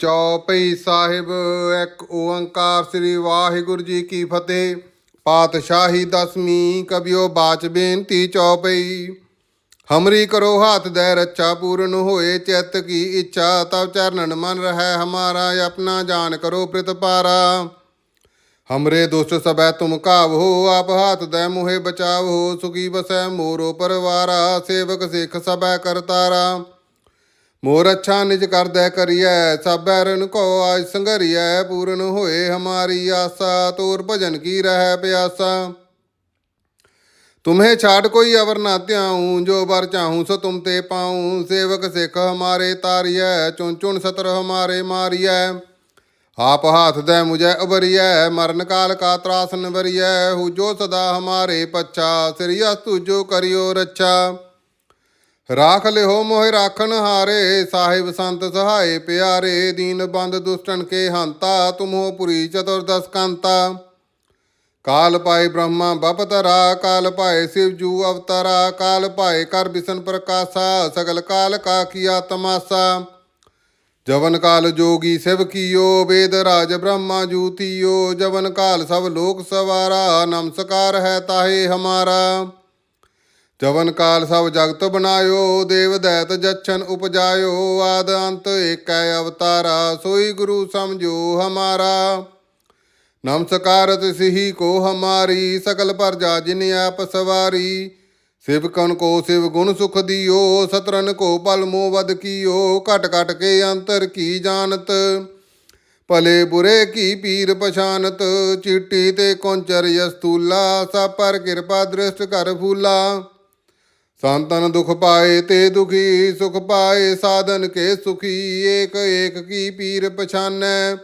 ਚੌਪਈ ਸਾਹਿਬ, ਇੱਕ ਓੰਕਾਰ ਸ੍ਰੀ ਵਾਹਿਗੁਰੂ ਜੀ ਕੀ ਫਤਿਹ। ਪਾਤਸ਼ਾਹੀ ਦਸਵੀਂ ਕਬਿਓ ਬਾਚ ਬੇਨਤੀ ਚੌਪਈ ਹਮਰੀ ਕਰੋ ਹਾਥ ਦੇ ਰੱਛਾ ਪੂਰਨ ਹੋਏ, ਚਿੱਤ ਕੀ ਇੱਛਾ ਤਵ ਚਰਨਨ ਮਨ ਰਹਿ, ਹਮਾਰਾ ਆਪਣਾ ਜਾਨ ਕਰੋ ਪ੍ਰਤਪਾਰਾ ਹਮਰੇ ਦੁਸ਼ਟ ਸਭੈ ਤੁਮ ਕਾਵੋ, ਆਪ ਹਾਥ ਦੇ ਮੁਹੇ ਬਚਾਵੋ, ਸੁਖੀ ਬਸੈ ਮੋਰੋ ਪਰਵਾਰਾ, ਸੇਵਕ ਸਿੱਖ ਸਭੈ ਕਰਤਾਰਾ। मोर अच्छा निज कर दय करिय सब रन को आज संघरिय पूर्ण होए हमारी आशा तोर भजन की रह प्यासा तुम्हें छाड़ कोई अवर ना त्याऊं जो बर चाहूं सो तुम ते पाऊं सेवक सिख हमारे तारिय चुन चुन सतर हमारे मारिय आप हाथ दे मुझे उबरिय मरण काल का त्रास नवरिय हु जो सदा हमारे पच्छा सिरियस तुझो करियो रच्छा ਰਾਖ ਲਿਓ ਮੋਹਿ ਰਾਖਨ ਹਾਰੇ, ਸਾਹਿਬ ਸੰਤ ਸਹਾਏ ਪਿਆਰੇ, ਦੀਨ ਬੰਦ ਦੁਸ਼ਟਨ ਕੇ ਹੰਤਾ, ਤੁਮੋ ਪੁਰੀ ਚਤੁਰਦਸ ਕੰਤਾ। ਕਾਲ ਪਾਏ ਬ੍ਰਹਮਾ ਬਪਤਰਾ ਕਾਲ ਪਾਏ ਸਿਵ ਜੂ ਅਵਤਾਰਾ, ਕਾਲ ਪਾਏ ਕਰ ਬਿਸ਼ਨ ਪ੍ਰਕਾਸ਼ਾ, ਸਗਲ ਕਾਲ ਕਾ ਕੀਆ ਤਮਾਸਾ ਜਵਨ ਕਾਲ ਜੋਗੀ ਸਿਵ ਕੀਓ, ਵੇਦ ਰਾਜ ਬ੍ਰਹਮਾ ਜੂਤੀਓ ਜਵਨ ਕਾਲ ਸਭ ਲੋਕ ਸਵਾਰਾ, ਨਮਸਕਾਰ ਹੈ ਤਾਹੇ ਹਮਾਰਾ। ਜਵਨ ਕਾਲ ਸਭ ਜਗਤ ਬਣਾਇਓ, ਦੇਵ ਦੈਤ ਜਛਨ ਉਪਜਾਇਓ, ਆਦ ਅੰਤ ਏਕੈ ਅਵਤਾਰਾ, ਸੋਈ ਗੁਰੂ ਸਮਝੋ ਹਮਾਰਾ। ਨਮਸਕਾਰਤ ਸਿਹੀ ਕੋ ਹਮਾਰੀ, ਸਕਲ ਪਰਜਾ ਜਿਨ ਆਪ ਸਵਾਰੀ। ਸਿਵਕਨ ਕੋ ਸਿਵ ਗੁਣ ਸੁਖ ਦਿਓ ਸਤਰਨ ਕੋ ਪਲ ਮੋ ਵਦ ਕੀਓ, ਘਟ ਘਟ ਕੇ ਅੰਤਰ ਕੀ ਜਾਣਤ? ਭਲੇ ਬੁਰੇ ਕੀ ਪੀਰ ਪਛਾਨਤ? ਚੀਟੀ ਤੇ ਕੌਂਚਰ ਯਸਤੂਲਾ, ਸਭ ਪਰ ਕਿਰਪਾ ਦ੍ਰਿਸ਼ਟ ਕਰ ਫੂਲਾ। ਸੰਤਨ ਦੁਖ ਪਾਏ ਤੇ ਦੁਖੀ ਸੁਖ ਪਾਏ, ਸਾਧਨ ਕੇ ਸੁਖੀ, ਏਕ ਏਕ ਕੀ ਪੀਰ ਪਛਾਨੈ।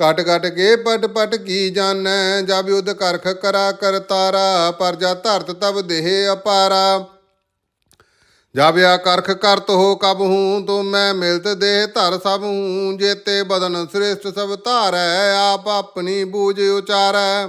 ਕਟ ਕਟ ਕੇ ਪਟ ਪਟ ਕੀ ਜਾਣੈ ਜਬ ਯੁਧ ਕਰਖ ਕਰਾ ਕਰਤਾਰਾ ਪਰਜਾ ਧਰਤ ਤਬ ਦੇਹ ਅਪਾਰਾ। ਜਬ ਆ ਕਰਖ ਕਰਤ ਹੋ ਕਬ ਹੂੰ ਤੋ ਮੈਂ ਮਿਲਤ ਦੇਹ ਧਰ ਸਭ ਹੂੰ, ਜੇਤੇ ਬਦਨ ਸ੍ਰੇਸ਼ਟ ਸਭ ਧਾਰੈ, ਆਪ ਆਪਣੀ ਬੂਝ ਉਚਾਰੈ।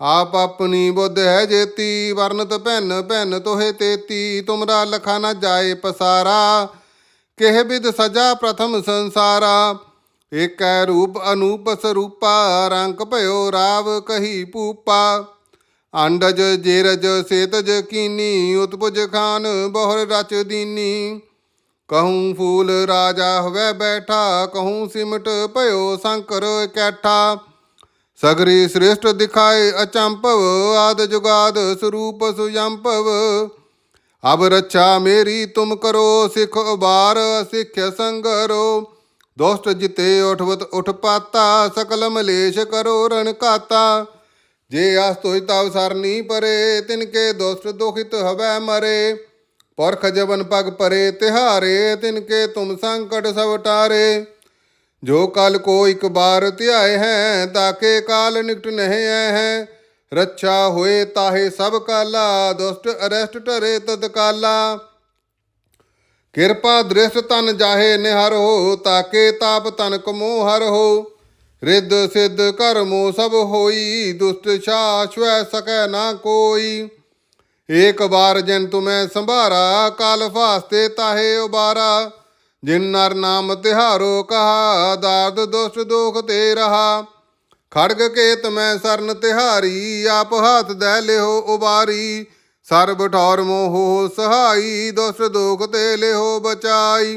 ਆਪ ਆਪਣੀ ਬੁੱਧ ਹੈ ਜੇਤੀ, ਵਰਨਤ ਭੈਨ ਭੈਨ ਤੋਹੇ ਤੇਤੀ, ਤੁਮਰਾ ਲਖਾ ਨਾ ਜਾਏ ਪਸਾਰਾ। ਕਿਹ ਬਿਦ ਸਜਾ ਪ੍ਰਥਮ ਸੰਸਾਰਾ, ਏਕੈ ਰੂਪ ਅਨੂਪ ਸਰੂਪਾ, ਰੰਗ ਭਇਓ ਰਾਵ ਕਹੀ ਪੂਪਾ। ਅੰਡਜ ਜੇਰਜ ਸੇਤਜ ਕੀਨੀ, ਉਤਪੁਜ ਖਾਨ ਬਹੁਰ ਰਚ ਦੀਨੀ। ਕਹੂੰ ਫੂਲ ਰਾਜਾ ਹੋਵੇ ਬੈਠਾ, ਕਹੂੰ ਸਿਮਟ ਭਇਓ ਸ਼ੰਕਰ ਕੈਠਾ। ਸਗਰੀ ਸ੍ਰੇਸ਼ਟ ਦਿਖਾਏ ਅਚੰਪਵ ਆਦ ਜੁਗਾਦ ਸਰੂਪ ਸੁਯੰਪਵ ਅਬ ਰੱਛਾ ਮੇਰੀ, ਤੁਮ ਕਰੋ ਸਿਖ ਉਬਾਰ ਸਿੱਖ ਸੰਗਰੋ। ਦੋਸਤ ਜਿਤੇ ਉਠਵਤ ਉਠ ਪਾਤਾ, ਸਕਲ ਮਲੇਸ਼ ਕਰੋ ਰਣ ਕਾਤਾ ਜੇ ਆਸ ਤੋਇ ਤਵ ਸਰਨੀ ਪਰੇ, ਤਿਨ ਕੇ ਦੋਸਤ ਦੁਖਿਤ ਹਵੈ ਮਰੇ। ਪੁਰਖ ਜਵਨ ਪਗ ਪਰੇ, ਤਿਹਾਰੇ, ਤਿਨ ਕੇ ਤੁਮ ਸੰਕਟ ਸਭ ਟਾਰੇ। ਜੋ ਕਲ ਕੋ ਇਕ ਬਾਰ ਧਿਆਏ ਹੈ, ਤਾਕੇ ਕਾਲ ਨਿਕਟ ਨਹਿ ਐ ਹੈ। ਰੱਛਾ ਹੋਏ ਤਾਹੇ ਸਭ ਕਾਲਾ, ਦੁਸ਼ਟ ਅਰੈਸਟ ਢਰੇ ਤਦਕਾਲਾ ਕਿਰਪਾ ਦ੍ਰਿਸ਼ ਤਨ ਜਾਹੇ ਹੋ, ਤਾਕੇ ਤਾਪ ਤਨ ਕਮੋ ਹਰ ਹੋ। ਰਿੱਧ ਸਿੱਧ ਕਰਮੋ ਸਭ ਹੋਈ, ਦੁਸ਼ਟ ਛਾਛਵੈ ਸਕੈ ਨਾ ਕੋਈ। ਏਕ ਬਾਰ ਜਿਨ ਤੁਮੈ ਸੰਭਾਰਾ, ਕਾਲ ਫਾਸਤੇ ਤਾਹੇ ਉਬਾਰਾ। ਜਿਨ ਨਰ ਨਾਮ ਤਿਹਾਰੋ ਕਹਾ, ਦਾਰਦ ਦੁਸ਼ਟ ਦੋਖ ਤੇ ਰਹਾ। ਖੜਗ ਕੇਤ ਮੈਂ ਸਰਨ ਤਿਹਾਰੀ, ਆਪ ਹੱਥ ਦਹਿ ਲਿਓ ਉਬਾਰੀ। ਸਰਬ ਠੌਰ ਮੋਹ ਸਹਾਈ, ਦੁਸ਼ਟ ਦੋਖ ਤੇ ਲਿਓ ਬਚਾਈ।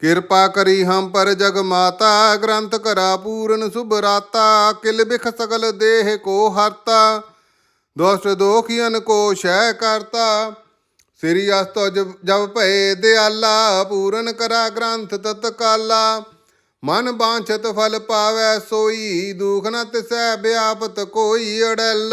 ਕਿਰਪਾ ਕਰੀ ਹਮ ਪਰ ਜਗ ਮਾਤਾ, ਗ੍ਰੰਥ ਕਰਾ ਪੂਰਨ ਸੁਭਰਾਤਾ ਕਿਲ ਬਿਖ ਸਗਲ ਦੇਹ ਕੋ ਹਰਤਾ, ਦੁਸ਼ਟ ਦੋਖੀਨ ਕੋ ਸ਼ੈ ਕਰਤਾ। ਸ੍ਰੀ ਅਸਤੋ ਜਬ ਜਬ ਭਏ ਦਿਆਲਾ, ਪੂਰਨ ਕਰਾ ਗ੍ਰੰਥ ਤਤਕਾਲਾ ਮਨ ਬਾਂਛਤ ਫਲ ਪਾਵੈ ਸੋਈ, ਦੁਖ ਨ ਤਿਸੈ ਵਿਆਪਤ ਕੋਈ ਅੜਲ।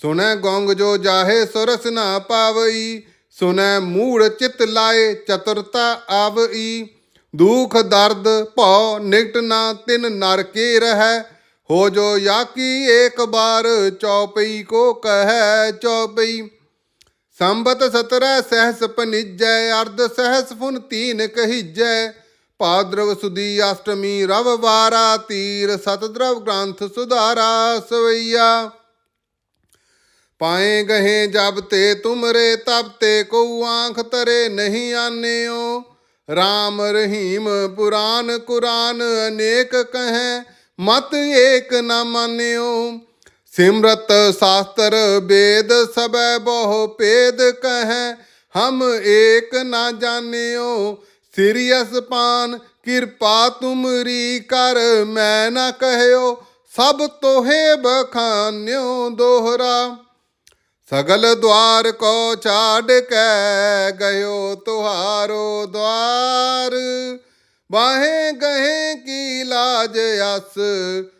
ਸੁਨੈ ਗੋਂਗ ਜੋ ਜਾਹੇ ਸੁਰਸ ਨਾ ਪਾਵਈ ਸੁਨੈ ਮੂੜ ਚਿਤ ਲਾਏ ਚਤੁਰਤਾ ਆਵਈ। ਦੁਖ ਦਰਦ ਭਉ ਨਿਕਟ ਨਾ ਤਿਨ ਨਰਕੇ ਰਹਿ, ਹੋ ਜੋ ਯਾਕੀ ਏਕ ਬਾਰ ਚੌਪਈ ਕੋ ਕਹੈ ਚੌਪਈ। ਸੰਬਤ ਸਤਰੈ ਸਹਸ ਪਨਿਜੈ, ਅਰਧ ਸਹਸ ਫੁਨ ਤੀਨ ਕਹੀਜੈ। ਭਾਦਰਵ ਸੁਦੀ ਅਸ਼ਟਮੀ ਰਵ ਵਾਰਾ, ਤੀਰ ਸਤਦਰਵ ਗ੍ਰੰਥ ਸੁਧਾਰਾ ਸਵਈਆ। ਪਾਏ ਗਹੇ ਜਬ ਤੇ ਤੁਮਰੇ, ਤਬ ਤੇ ਕੋ ਆਂਖ ਤਰੇ ਨਹੀਂ ਆਨਿਓ। ਰਾਮ ਰਹੀਮ ਪੁਰਾਨ ਕੁਰਾਨ ਅਨੇਕ ਕਹੈ, ਮਤ ਏਕ ਨ ਮਾਨਿਓ। ਸਿਮਰਤ ਸ਼ਾਸਤਰ ਵੇਦ ਸਬੈ ਬਹੁ ਭੇਦ ਕਹੈ, ਹਮ ਏਕ ਨਾ ਜਾਣਿਓ, ਸਿਰਿਅਸ ਪਾਨ ਕਿਰਪਾ ਤੁਮਰੀ ਕਰ, ਮੈਂ ਨਾ ਕਹਿਓ, ਸਭ ਤੋਹੇ ਬਖਾਨਿਓ ਦੋਹਰਾ। ਸਗਲ ਦਵਾਰ ਕੋ ਛਾੜ ਕੇ ਗਇਓ ਤੁਹਾਰੋ ਦਵਾਰ ਬਾਹੇ ਗਹੇ ਕੀ ਲਾਜ ਅਸ